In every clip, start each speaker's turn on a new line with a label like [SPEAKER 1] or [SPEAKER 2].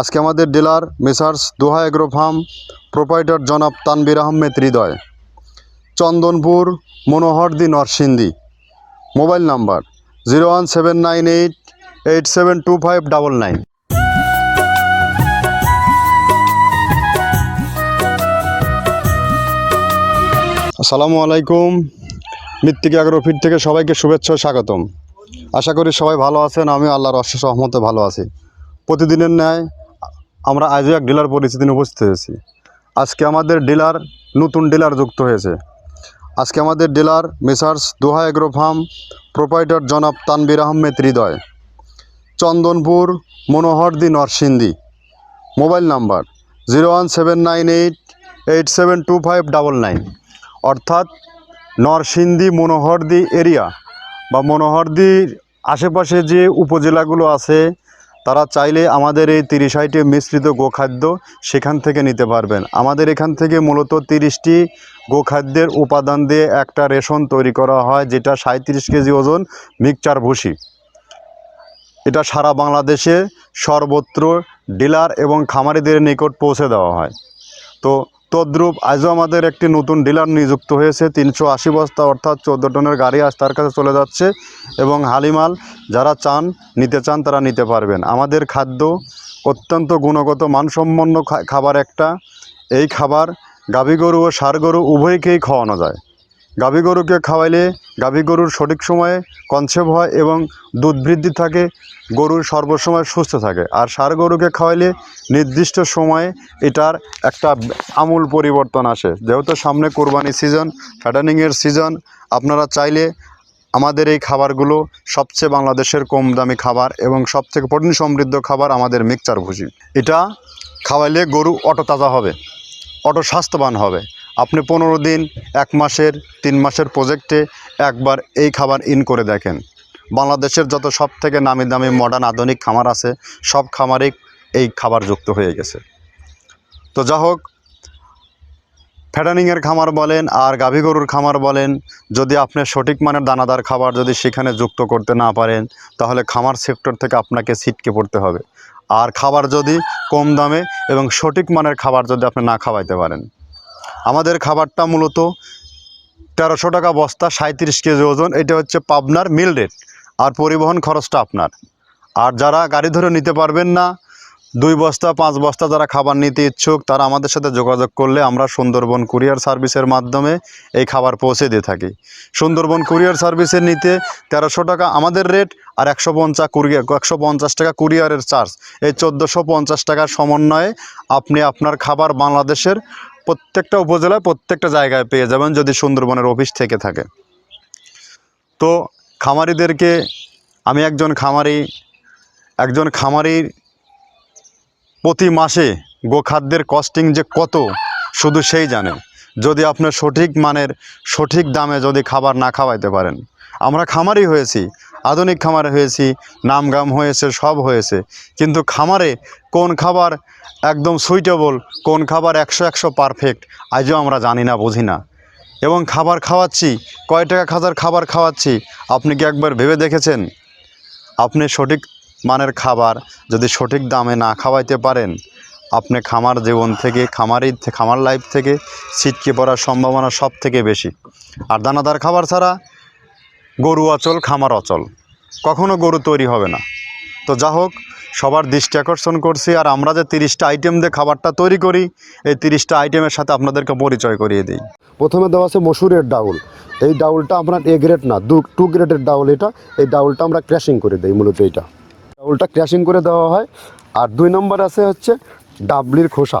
[SPEAKER 1] আজকে আমাদের dealer messrs Doha agro farm proprietor জনাব Tanvir Ahmed Hridoy. Chandanpur, Monohardi, Narsingdi. Mobile number zero one seven nine eight eight seven two five double nine. আসসালামু আলাইকুম। মৃত্তিকা আগ্রফিট থেকে সবাইকে শুভেচ্ছা স্বাগতম। আশা করি সবাই ভালো আছেন আমি আল্লাহর অশেষ রহমতে ভালো আছি। প্রতিদিনের ন্যায় আমরা আজও এক ডিলার পরিস্থিতি উপস্থিত হয়েছি। আজকে আমাদের ডিলার নতুন ডিলার যুক্ত হয়েছে। আজকে আমাদের dealer messrs Doha agro farm proprietor জনাব Tanvir Ahmed Hridoy. Chandanpur Monohardi Narsingdi. Mobile number zero one seven nine eight eight seven two five double nine. অর্থাৎ নরসিংদী মনোহরদি এরিয়া বা মনোহরদির আশেপাশে যে উপজেলাগুলো আছে তারা চাইলে আমাদের এই তিরিশ আইটে মিশ্রিত গোখাদ্য সেখান থেকে নিতে পারবেন। আমাদের এখান থেকে মূলত তিরিশটি গোখাদ্যের উপাদান দিয়ে একটা রেশন তৈরি করা হয়, যেটা সাঁত্রিশ কেজি ওজন মিক্সচার ভুসি। এটা সারা বাংলাদেশে সর্বত্র ডিলার এবং খামারিদের নিকট পৌঁছে দেওয়া হয়। তো তদ্রূপ আজও আমাদের একটি নতুন ডিলার নিযুক্ত হয়েছে, তিনশো আশি বস্তা অর্থাৎ চোদ্দ টনের গাড়ি আজ তার কাছে চলে যাচ্ছে এবং হালিমাল যারা চান, নিতে চান তারা নিতে পারবেন। আমাদের খাদ্য অত্যন্ত গুণগত, মানসম্পন্ন খাবার একটা। এই খাবার গাভী গরু ও সার গরু উভয়কেই খাওয়ানো যায়। গাভী গরুকে খাওয়াইলে গাভী গরুর সঠিক সময়ে কনসেপ্ট হয় এবং দুধ বৃদ্ধি থাকে, গরুর সর্বসময় সুস্থ থাকে। আর ষাঁড় গরুকে খাওয়াইলে নির্দিষ্ট সময়ে এটার একটা আমূল পরিবর্তন আসে। যেহেতু সামনে কোরবানি সিজন ফ্যাটানিংয়ের সিজন আপনারা চাইলে আমাদের এই খাবারগুলো সবচেয়ে বাংলাদেশের কম দামি খাবার এবং সবথেকে প্রোটিন সমৃদ্ধ খাবার আমাদের মিক্সচার ভুসি এটা খাওয়াইলে গরু অটো তাজা হবে অটো স্বাস্থ্যবান হবে। আপনি পনেরো দিন, এক মাসের, তিন মাসের প্রজেক্টে একবার এই খাবার ইন করে দেখেন। বাংলাদেশের যত সব থেকে নামি দামি মডার্ন আধুনিক খামার আছে, সব খামারেই এই খাবার যুক্ত হয়ে গেছে। তো যা হোক, ফ্যাটানিংয়ের খামার বলেন আর গাভী গরুর খামার বলেন, যদি আপনি সঠিক মানের দানাদার খাবার যদি সেখানে যুক্ত করতে না পারেন, তাহলে খামার সেক্টর থেকে আপনাকে ছিটকে পড়তে হবে। আর খাবার যদি কম দামে এবং সঠিক মানের খাবার যদি আপনি না খাওয়াইতে পারেন আমাদের খাবারটা মূলত তেরোশো টাকা বস্তা সাঁত্রিশ কেজি ওজন। এটা হচ্ছে পাবনার মিল রেট। আর পরিবহন খরচটা আপনার। আর যারা গাড়ি ধরে নিতে পারবেন না, দুই বস্তা, পাঁচ বস্তা যারা খাবার নিতে ইচ্ছুক, তারা আমাদের সাথে যোগাযোগ করলে আমরা সুন্দরবন কুরিয়ার সার্ভিসের মাধ্যমে এই খাবার পৌঁছে দিয়ে থাকি। সুন্দরবন কুরিয়ার সার্ভিসের নিতে তেরোশো টাকা আমাদের রেট আর একশো পঞ্চাশ কুরিয়ার, একশো পঞ্চাশ টাকা কুরিয়ারের চার্জ। এই চোদ্দোশো পঞ্চাশ টাকার সমন্বয়ে আপনি আপনার খাবার বাংলাদেশের প্রত্যেকটা উপজেলায় প্রত্যেকটা জায়গায় পেয়ে যাবেন যদি সুন্দরবনের অফিস থেকে থাকে। তো খামারিদেরকে আমি একজন খামারি, একজন খামারির প্রতি মাসে গোখাদ্যের কস্টিং যে কত, শুধু সেই জানে। যদি আপনার সঠিক মানের, সঠিক দামে যদি খাবার না খাওয়াইতে পারেন। আমরা খামারি হয়েছি আধুনিক খামারে হয়েছি নামগাম হয়েছে, সব হয়েছে। কিন্তু খামারে কোন খাবার একদম সুইটেবল কোন খাবার একশো একশো পারফেক্ট আজও আমরা জানি না, বুঝি না। এবং খাবার খাওয়াচ্ছি, কয় টাকা খাজার খাবার খাওয়াচ্ছি, আপনি কি একবার ভেবে দেখেছেন? আপনি সঠিক মানের খাবার যদি সঠিক দামে না খাওয়াইতে পারেন, আপনি খামার জীবন থেকে, খামারি খামার লাইফ থেকে, ছিটকে পড়ার সম্ভাবনা সব থেকে বেশি। আর দানাদার খাবার ছাড়া গরু অচল, খামার অচল। কখনো গরু তৈরি হবে না। তো যা হোক, সবার দৃষ্টি আকর্ষণ করছি আর আমরা যে তিরিশটা আইটেম দিয়ে খাবারটা তৈরি করি, এই তিরিশটা আইটেমের সাথে আপনাদেরকে পরিচয় করিয়ে দিই।
[SPEAKER 2] প্রথমে দেওয়া আছে মসুরের ডাউল। এই ডাউলটা আপনার এ গ্রেড না, দু টু গ্রেডের ডাউল এটা। এই ডাউলটা আমরা ক্র্যাশিং করে দিই মূলত এইটা। ডাউলটা ক্র্যাশিং করে দেওয়া হয়। আর দুই নম্বর আছে হচ্ছে ডাবলির খোসা।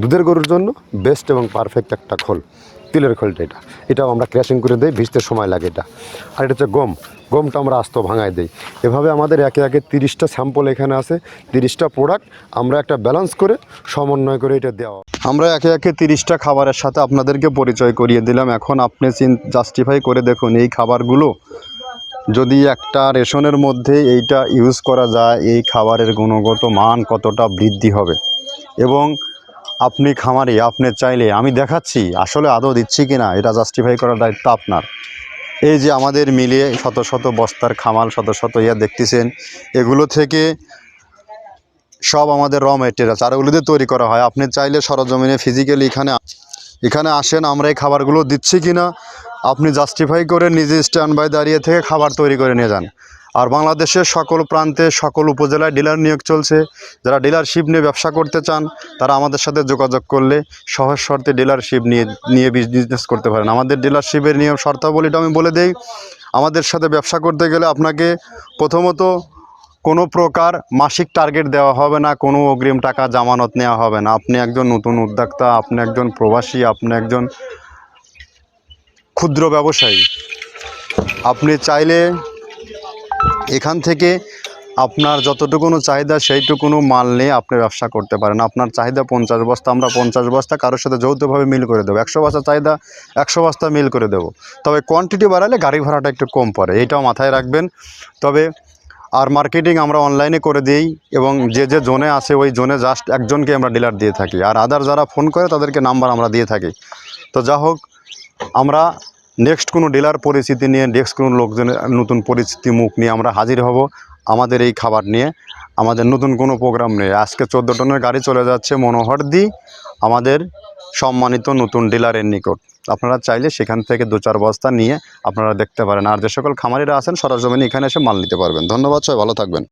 [SPEAKER 2] দুধের গরুর জন্য বেস্ট এবং পারফেক্ট একটা খোল, তিলের খোলটা এটা। এটাও আমরা ক্র্যাশিং করে দিই, ভিজতে সময় লাগে এটা। আর এটা হচ্ছে গম। গমটা আমরা আস্ত ভাঙায় দিই। এভাবে আমাদের একে একে তিরিশটা স্যাম্পল এখানে আছে, তিরিশটা প্রোডাক্ট আমরা একটা ব্যালেন্স করে সমন্বয় করে এটা দেওয়া।
[SPEAKER 1] আমরা একে একে তিরিশটা খাবারের সাথে আপনাদেরকে পরিচয় করিয়ে দিলাম। এখন আপনি চিন জাস্টিফাই করে দেখুন এই খাবারগুলো। যদি একটা রেশনের মধ্যে এইটা ইউজ করা যায়, এই খাবারের গুণগত মান কতটা বৃদ্ধি হবে। এবং আপনি খামারি, আপনি চাইলে আমি দেখাচ্ছি, আসলে আদৌ দিচ্ছি কি না এটা জাস্টিফাই করার দায়িত্ব আপনার। এই যে আমাদের মিলিয়ে শত শত বস্তার খামাল, শত শত ইয়া দেখতেছেন, এগুলো থেকে সব আমাদের র মেটেরিয়ালস আর ওগুলো দিয়ে তৈরি করা হয়। আপনি চাইলে সরজমিনে ফিজিক্যালি এখানে এখানে আসেন, আমরা এই খাবারগুলো দিচ্ছি কি না আপনি জাস্টিফাই করে নিজে স্ট্যান্ড বাই দাঁড়িয়ে থেকে খাবার তৈরি করে নিয়ে যান। আর বাংলাদেশের সকল প্রান্তে, সকল উপজেলায় ডিলার নিয়োগ চলছে। যারা ডিলারশিপ নিয়ে ব্যবসা করতে চান, তারা আমাদের সাথে যোগাযোগ করলে সহজ শর্তে ডিলারশিপ নিয়ে নিয়ে বিজনেস করতে পারেন। আমাদের ডিলারশিপের নিয়ম, শর্তাবলীটা আমি বলে দেই, আমাদের সাথে ব্যবসা করতে গেলে আপনাকে প্রথমত কোনো প্রকার মাসিক টার্গেট দেওয়া হবে না, কোনো অগ্রিম টাকা জামানত নেওয়া হবে না। আপনি একজন নতুন উদ্যোক্তা, আপনি একজন প্রবাসী, আপনি একজন ক্ষুদ্র ব্যবসায়ী। আপনি চাইলে এখান থেকে আপনার যতটুকুনো চাহিদা, সেইটুকুনো মাল নিয়ে আপনি ব্যবসা করতে পারেন। আপনার চাহিদা পঞ্চাশ বস্তা, আমরা পঞ্চাশ বস্তা কারোর সাথে যৌথভাবে মিল করে দেবো। একশো বস্তা চাহিদা, একশো বস্তা মিল করে দেবো। তবে কোয়ান্টিটি বাড়ালে গাড়ি ভাড়াটা একটু কম পড়ে, এটাও মাথায় রাখবেন। তবে আর মার্কেটিং আমরা অনলাইনে করে দিই এবং যে যে জোনে আছে, ওই জোনে জাস্ট একজনকে আমরা ডিলার দিয়ে থাকি। আর আদার যারা ফোন করে, তাদেরকে নাম্বার আমরা দিয়ে থাকি। তো যা হোক আমরা নেক্সট কোনো ডিলার পরিস্থিতি নিয়ে নেক্সট কোনো লোকজনের নতুন পরিস্থিতি মুখ নিয়ে আমরা হাজির হব আমাদের এই খাবার নিয়ে। আমাদের নতুন কোনো প্রোগ্রাম নেই। আজকে চোদ্দ টনের গাড়ি চলে যাচ্ছে মনোহর দি, আমাদের সম্মানিত নতুন ডিলারের নিকট। আপনারা চাইলে সেখান থেকে দু চার বস্তা নিয়ে আপনারা দেখতে পারেন। আর যে সকল খামারিরা আছেন, সরজমিনে এখানে এসে মাল নিতে পারবেন। ধন্যবাদ সবাই, ভালো থাকবেন।